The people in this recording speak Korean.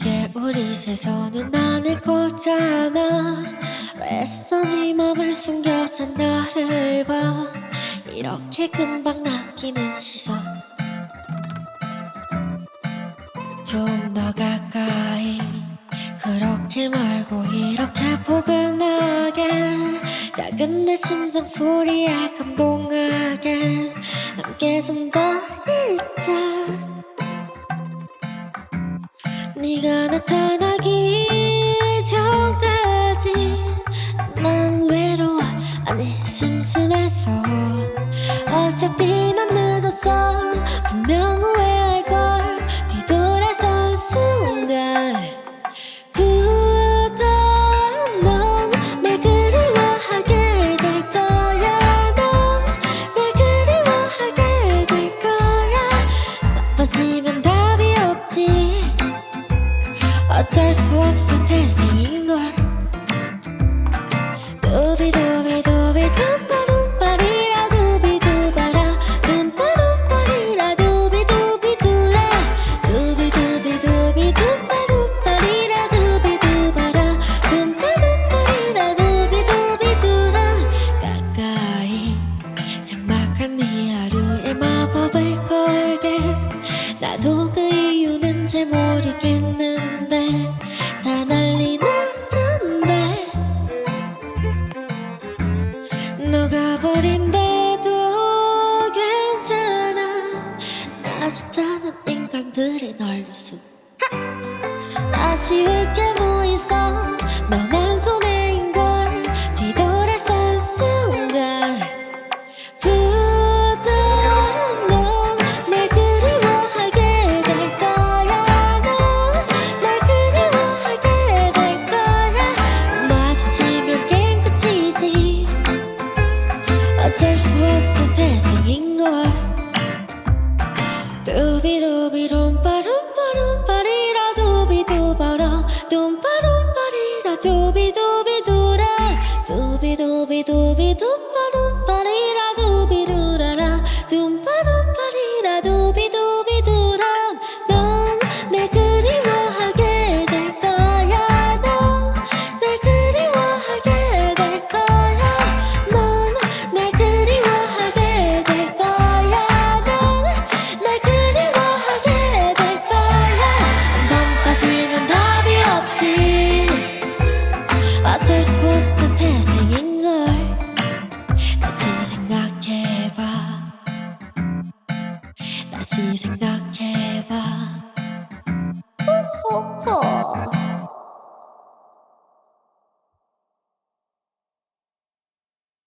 이게 우리 세 손은 아닐 거잖아. 왜써 네 맘을 숨겨서 나를 봐. 이렇게 금방 낚이는 시선. 좀 더 가까이. 그렇게 말고 이렇게 포근하게. 작은 내 심장 소리에 감동하게. 함께 좀 더 있자 네가 나타나기 너만 손해인 걸 뒤돌아선 순간 부터 넌날 그리워하게 될 거야. 넌날 그리워하게 될 거야. 마주치면 게임 끝이지. 어쩔 수 없어 태생인걸. 두비두비룸바룸 to be the 어쩔 수 없어 태생인걸. 다시 생각해봐. 다시 생각해